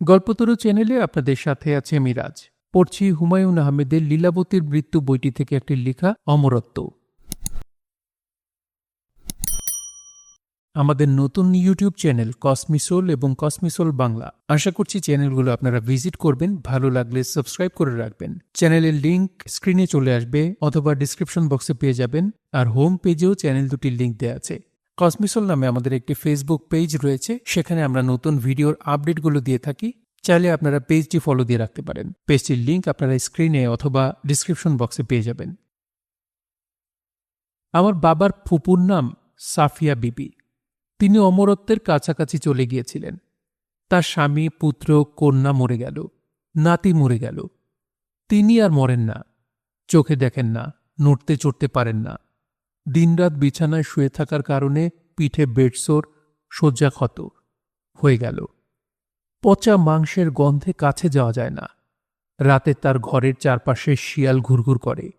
গল্পতরু চ্যানেলে আপনাদের সাথে আছে মিরাজ পড়ছি হুমায়ুন আহমেদের লীলাবতীর মৃত্যু বইটি থেকে একটি লেখা, অমরত্ব। আমাদের নতুন ইউটিউব চ্যানেল কসমিসোল এবং কসমিসোল বাংলা। আশা করছি চ্যানেলগুলো আপনারা ভিজিট করবেন, ভালো লাগলে সাবস্ক্রাইব করে রাখবেন। চ্যানেলের লিংক স্ক্রিনে চলে আসবে অথবা ডিসক্রিপশন বক্সে পেয়ে যাবেন, আর হোম পেজেও চ্যানেল দুটির লিংক দেওয়া আছে। কসমিসোল নামে আমাদের একটি ফেসবুক পেজ রয়েছে, সেখানে আমরা নতুন ভিডিওর আপডেটগুলো দিয়ে থাকি। চাইলে আপনারা পেজটি ফলো দিয়ে রাখতে পারেন। পেজটির লিঙ্ক আপনারা স্ক্রিনে অথবা ডিসক্রিপশন বক্সে পেয়ে যাবেন। আমার বাবার ফুপুর নাম সাফিয়া বিবি। তিনি অমরত্বের কাছাকাছি চলে গিয়েছিলেন। তার স্বামী, পুত্র, কন্যা মরে গেল, নাতি মরে গেল। তিনি আর মরেন না। চোখে দেখেন না, নড়তে চড়তে পারেন না। দিনরাত বিছানায় শুয়ে থাকার কারণে পিঠে বেডসোর, শয্যা ক্ষত হয়ে গেল। পচা মাংসের গন্ধে কাছে যাওয়া যায় না। রাতে তার ঘরের চারপাশে শিয়াল ঘুরঘুর করে।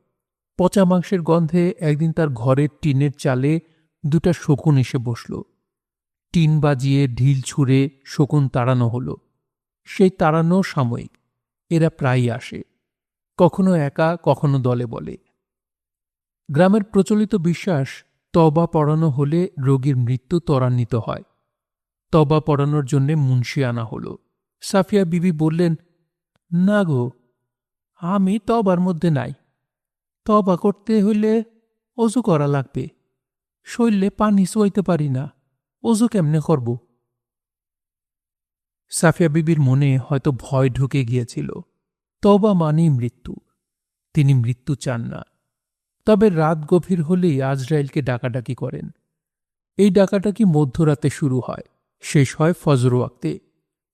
পচা মাংসের গন্ধে একদিন তার ঘরের টিনের চালে দুটা শকুন এসে বসল। টিন বাজিয়ে ঢিল ছুঁড়ে শকুন তাড়ানো হলো। সেই তাড়ানো সাময়িক। এরা প্রায়ই আসে। কখনো একা, কখনো দলে বলে। গ্রামের প্রচলিত বিশ্বাস তবা পড়ানো হলে রোগীর মৃত্যু ত্বরান্বিত হয়। তবা পড়ানোর জন্যে মুন্সি আনা হল। সাফিয়া বিবি বললেন, না গো, আমি তবার মধ্যে নাই। তবা করতে হইলে অজু করা লাগবে। শৈলে পানি সোয়াইতে পারি না। অজু কেমনে করব? সাফিয়া বিবির মনে হয়তো ভয় ঢুকে গিয়েছিল। তবা মানেই মৃত্যু। তিনি মৃত্যু চান না। তবে রাত গভীর হলেই আজরাইলকে ডাকাডাকি করেন। এই ডাকাডাকি মধ্যরাতে শুরু হয়, শেষ হয় ফজর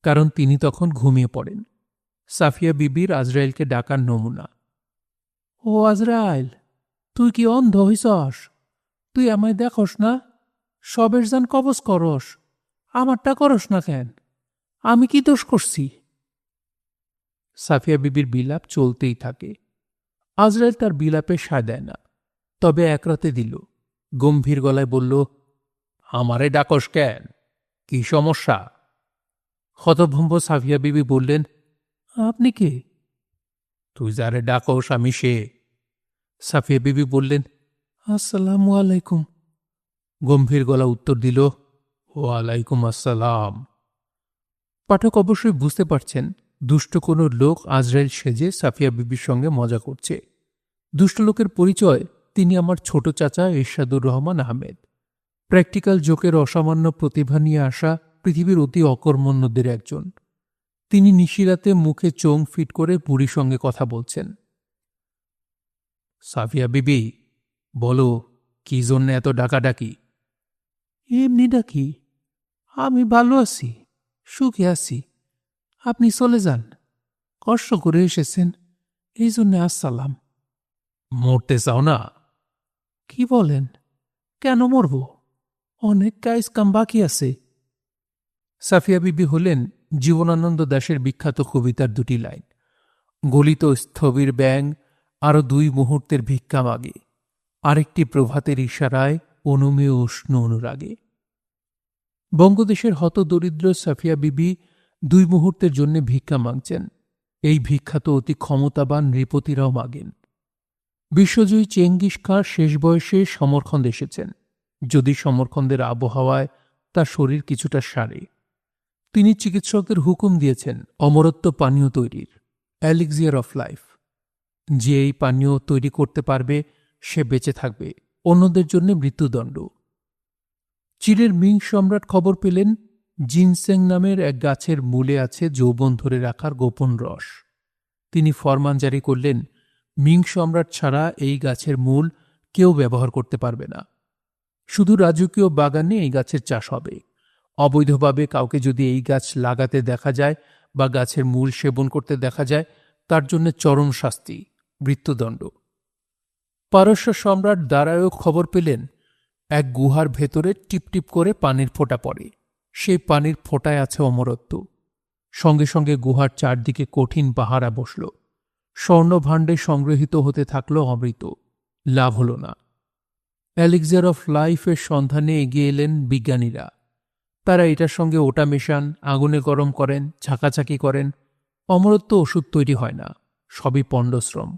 কারণ তিনি তখন ঘুমিয়ে পড়েন। সাফিয়া বিবির আজরাইলকে ডাকার নমুনা। ও আজরাইল, তুই কি অন্ধ হইছস? তুই আমায় দেখস না? সবের যান কবজ করস, আমারটা করস না কেন? আমি কি দোষ করছি? সাফিয়া বিবির বিলাপ চলতেই থাকে। আজরাইল তার বিলাপে সায় দেয় না। তবে এক রাতে দিল। গম্ভীর গলায় বলল, আমারে ডাকস কেন? কি সমস্যা? হতভম্ব সাফিয়া বিবি বললেন, আপনি কে? তুই যারে ডাকস আমি সে। সাফিয়া বিবি বললেন, আসসালাম আলাইকুম। গম্ভীর গলা উত্তর দিল, ওয়ালাইকুম আসসালাম। পাঠক অবশ্যই বুঝতে পারছেন, দুষ্ট কোনো লোক আজরাইল সেজে সাফিয়া বিবির সঙ্গে মজা করছে। দুষ্ট লোকের পরিচয় তিনি আমার ছোট চাচা ইরশাদুর রহমান আহমেদ। প্র্যাকটিক্যাল জোকের অসামান্য প্রতিভা নিয়ে আসা পৃথিবীর অতি অকর্মণ্যদের একজন। তিনি নিশিরাতে মুখে চোং ফিট করে বুড়ির সঙ্গে কথা বলছেন। সাফিয়া বিবি বলো কি জন্য এত ডাকাডাকি? এমনি ডাকি আমি ভালো আছি সুখে আছি। আপনি চলে যান কষ্ট করে এসেছেন এই জন্যে আসসালাম। মরতে চাও না? কি বলেন? কেন মরব? অনেক কাজ কাম বাকি আছে। সাফিয়া বিবি হলেন জীবনানন্দ দাশের বিখ্যাত কবিতার দুটি লাইন। গলিত স্থবির ব্যাং আরও দুই মুহূর্তের ভিক্ষা মাগে। আরেকটি প্রভাতের ইশারায় অনুমেয় উষ্ণ অনুরাগে। বঙ্গদেশের হত দরিদ্র সাফিয়া বিবি দুই মুহূর্তের জন্য ভিক্ষা মাগছেন। এই ভিক্ষা তো অতি ক্ষমতাবান নৃপতিরাও মাগেন। বিশ্বজয়ী চেঙ্গিস খাঁ শেষ বয়সে সমরখন্দ এসেছেন। যদি সমরখন্দের আবহাওয়ায় তার শরীর কিছুটা সারে। তিনি চিকিৎসকদের হুকুম দিয়েছেন অমরত্ব পানীয় তৈরির, অ্যালিক্সিয়ার অফ লাইফ। যে এই পানীয় তৈরি করতে পারবে, সে বেঁচে থাকবে, অন্যদের জন্য মৃত্যুদণ্ড। চীনের মিং সম্রাট খবর পেলেন, জিনসেং নামের এক গাছের মূলে আছে যৌবন ধরে রাখার গোপন রস। তিনি ফরমান জারি করলেন মিং সম্রাট ছাড়া এই গাছের মূল কেউ ব্যবহার করতে পারবে না। শুধু রাজকীয় বাগানে এই গাছের চাষ হবে। অবৈধভাবে কাউকে যদি এই গাছ লাগাতে দেখা যায় বা গাছের মূল সেবন করতে দেখা যায়, তার জন্য চরম শাস্তি, মৃত্যুদণ্ড। পারস্য সম্রাট দ্বারায়ও খবর পেলেন, এক গুহার ভেতরে টিপটিপ করে পানির ফোঁটা পড়ে। সেই পানির ফোঁটায় আছে অমরত্ব। সঙ্গে সঙ্গে গুহার চারদিকে কঠিন পাহারা বসল। স্বর্ণভাণ্ডে সংগ্রহিত হতে থাকল অমৃত। লাভ হল না। অ্যালেক্সার অফ লাইফের সন্ধানে এগিয়ে এলেন বিজ্ঞানীরা। তারা এটার সঙ্গে ওটা মেশান, আগুনে গরম করেন, ঝাঁকাঝাঁকি করেন। অমরত্ব ওষুধ তৈরি হয় না, সবই পণ্ডশ্রম।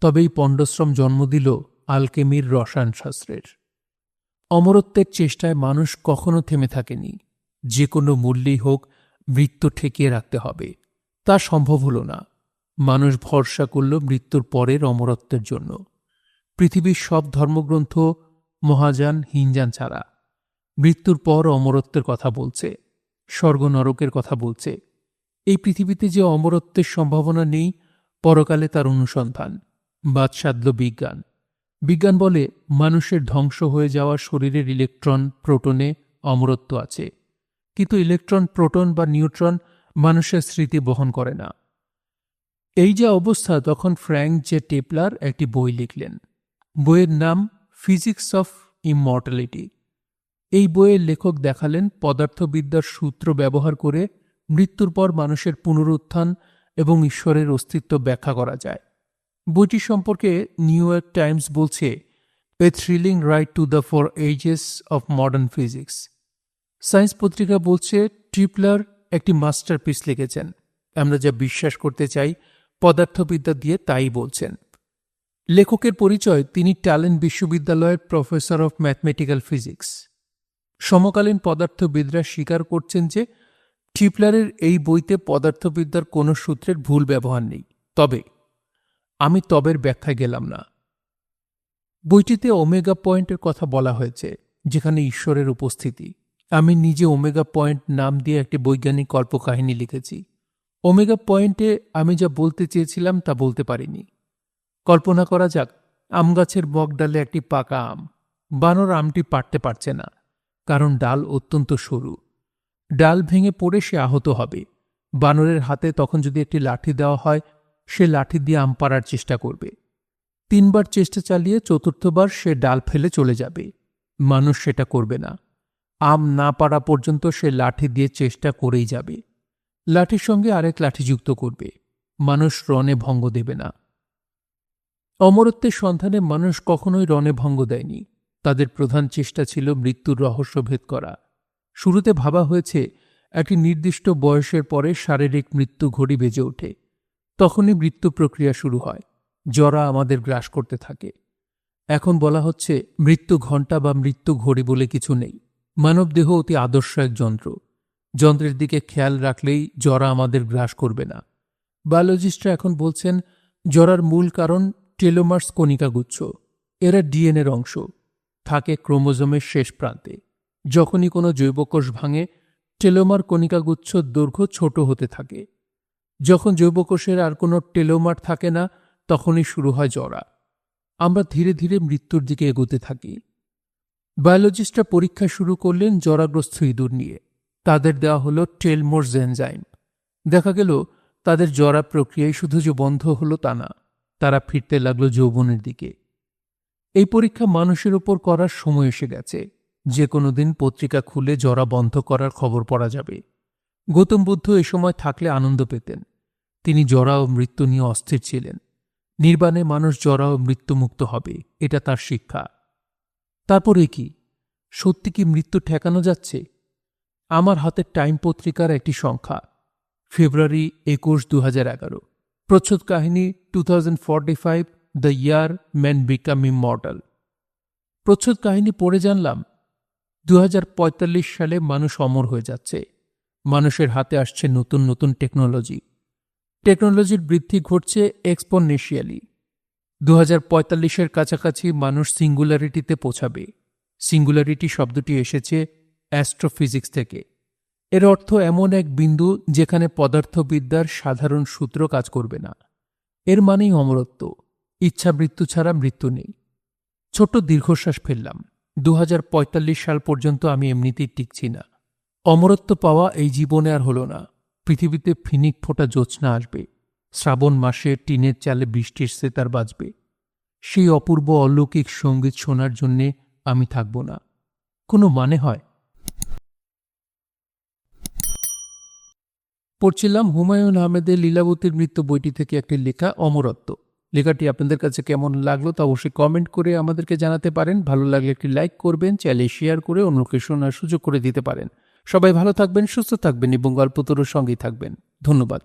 তবে এই পণ্ডশ্রম জন্ম দিল আলকেমির রসায়নশাস্ত্রের অমরত্বের চেষ্টায় মানুষ কখনো থেমে থাকেনি। যে কোনো মূল্যেই হোক, মৃত্যু ঠেকিয়ে রাখতে হবে। তা সম্ভব হল না। মানুষ ভরসা করল মৃত্যুর পরের অমরত্বের জন্য। পৃথিবীর সব ধর্মগ্রন্থ মহাযান হিনজান ছাড়া মৃত্যুর পর অমরত্বের কথা বলছে স্বর্গ নরকের কথা বলছে। এই পৃথিবীতে যে অমরত্বের সম্ভাবনা নেই, পরকালে তার অনুসন্ধান বাদসাধ্য বিজ্ঞান। বিজ্ঞান বলে মানুষের ধ্বংস হয়ে যাওয়া শরীরের ইলেকট্রন, প্রোটনে অমরত্ব আছে। কিন্তু ইলেকট্রন, প্রোটন বা নিউট্রন মানুষের স্মৃতি বহন করে না। এই যে অবস্থা, তখন ফ্র্যাঙ্ক জে টেপলার একটি বই লিখলেন। বইয়ের নাম ফিজিক্স অফ ইমমর্টালিটি এই বইয়ের লেখক দেখালেন পদার্থবিদ্যার সূত্র ব্যবহার করে মৃত্যুর পর মানুষের পুনরুত্থান এবং ঈশ্বরের অস্তিত্ব ব্যাখ্যা করা যায়। বইটি সম্পর্কে নিউ ইয়র্ক টাইমস বলছে a thrilling ride to the far edges of modern physics Science পত্রিকা বলছে ট্রিপলার একটি মাস্টারপিস লিখেছেন। আমরা যা বিশ্বাস করতে চাই পদার্থবিদ্যা দিয়ে তাই বলছেন। লেখকের পরিচয় তিনি ট্যালেন্ট বিশ্ববিদ্যালয়ের প্রফেসর অফ ম্যাথমেটিক্যাল ফিজিক্স। সমকালীন পদার্থবিদরা স্বীকার করছেন যে ট্রিপলারের এই বইতে পদার্থবিদ্যার কোনো সূত্রের ভুল ব্যবহার নেই। তবে আমি তবের ব্যাখ্যায় গেলাম না। বইটিতে ওমেগা পয়েন্টের কথা বলা হয়েছে, যেখানে ঈশ্বরের উপস্থিতি। আমি নিজে ওমেগা পয়েন্ট নাম দিয়ে একটি বৈজ্ঞানিক কল্পকাহিনী লিখেছি। ওমেগা পয়েন্টে আমি যা বলতে চেয়েছিলাম তা বলতে পারিনি। কল্পনা করা যাক, আম গাছের ডালে একটি পাকা আম। বানর আমটি পারতে পারছে না, কারণ ডাল অত্যন্ত সরু। ডাল ভেঙে পড়ে সে আহত হবে। বানরের হাতে তখন যদি একটি লাঠি দেওয়া হয়, সে লাঠি দিয়ে আম পাড়ার চেষ্টা করবে। তিনবার চেষ্টা চালিয়ে চতুর্থবার সে ডাল ফেলে চলে যাবে। মানুষ সেটা করবে না। আম না পাড়া পর্যন্ত সে লাঠি দিয়ে চেষ্টা করেই যাবে। লাঠির সঙ্গে আরেক লাঠি যুক্ত করবে। মানুষ রণে ভঙ্গ দেবে না। অমরত্বের সন্ধানে মানুষ কখনোই রণে ভঙ্গ দেয়নি। তাদের প্রধান চেষ্টা ছিল মৃত্যুর রহস্য ভেদ করা। শুরুতে ভাবা হয়েছে, একটি নির্দিষ্ট বয়সের পরে শারীরিক মৃত্যু ঘড়ি বেজে ওঠে। তখনই মৃত্যু প্রক্রিয়া শুরু হয়। জরা আমাদের গ্রাস করতে থাকে। এখন বলা হচ্ছে, মৃত্যু ঘণ্টা বা মৃত্যু ঘড়ি বলে কিছু নেই। মানবদেহ অতি আদর্শ এক যন্ত্র। যন্ত্রের দিকে খেয়াল রাখলেই জরা আমাদের গ্রাস করবে না। বায়োলজিস্টরা এখন বলছেন, জরার মূল কারণ টেলোমার্স কণিকাগুচ্ছ। এরা ডিএনএর অংশ। থাকে ক্রোমোজোমের শেষ প্রান্তে। যখনই কোনো জৈবকোষ ভাঙে, টেলোমার কণিকাগুচ্ছ দৈর্ঘ্য ছোট হতে থাকে। যখন জৈবকোষের আর কোনো টেলোমার থাকে না, তখনই শুরু হয় জরা। আমরা ধীরে ধীরে মৃত্যুর দিকে এগোতে থাকি। বায়োলজিস্টরা পরীক্ষা শুরু করলেন জরাগ্রস্ত ইঁদুর নিয়ে। তাদের দেওয়া হলো টেলমোর জেনজাইম দেখা গেল, তাদের জরা প্রক্রিয়ায় শুধু যে বন্ধ হলো তা না, তারা ফিরতে লাগল যৌবনের দিকে। এই পরীক্ষা মানুষের ওপর করার সময় এসে গেছে। যে কোনো দিন পত্রিকা খুলে জরা বন্ধ করার খবর পড়া যাবে। গৌতম বুদ্ধ এ সময় থাকলে আনন্দ পেতেন। তিনি জরা ও মৃত্যু নিয়ে অস্থির ছিলেন। নির্বাণে মানুষ জরা ও মৃত্যুমুক্ত হবে, এটা তার শিক্ষা। তারপরে কি? সত্যি কি মৃত্যু ঠেকানো যাচ্ছে? আমার হাতের টাইম পত্রিকার একটি সংখ্যা। ফেব্রুয়ারি একুশ দু হাজার এগারো। প্রচ্ছদ কাহিনী, two thousand forty five, the year man become immortal প্রচ্ছদ কাহিনী পড়ে জানলাম দু হাজার পঁয়তাল্লিশ সালে মানুষ অমর হয়ে যাচ্ছে। মানুষের হাতে আসছে নতুন নতুন টেকনোলজি। টেকনোলজির বৃদ্ধি ঘটছে এক্সপোনেশিয়ালি দু হাজার কাছাকাছি মানুষ সিঙ্গুলারিটিতে পৌঁছাবে। সিঙ্গুলারিটি শব্দটি এসেছে অ্যাস্ট্রোফিজিক্স থেকে। এর অর্থ এমন এক বিন্দু যেখানে পদার্থবিদ্যার সাধারণ সূত্র কাজ করবে না। এর মানেই অমরত্ব। ইচ্ছা মৃত্যু ছাড়া মৃত্যু নেই। ছোট্ট দীর্ঘশ্বাস ফেললাম। দু হাজার পঁয়তাল্লিশ সাল পর্যন্ত আমি এমনিতেই টিকছি না। অমরত্ব পাওয়া এই জীবনে আর হলো না। পৃথিবীতে ফিনিক ফোটা জ্যোৎস্না আসবে। শ্রাবণ মাসে টিনের চালে বৃষ্টির সেতার বাজবে। সেই অপূর্ব অলৌকিক সংগীত শোনার জন্যে আমি থাকব না। কোনো মানে হয়? পড়ছিলাম হুমায়ুন আহমেদের লীলাবতীর মৃত্যু বইটি থেকে একটি লেখা, অমরত্ব। লেখাটি আপনাদের কাছে কেমন লাগল তা অবশ্যই কমেন্ট করে আমাদেরকে জানাতে পারেন। ভালো লাগলে একটি লাইক করবেন চ্যানেলে শেয়ার করে অন্যকে শোনার সুযোগ করে দিতে পারেন। সবাই ভালো থাকবেন, সুস্থ থাকবেন এবং গল্পতরুর সঙ্গেই থাকবেন। ধন্যবাদ।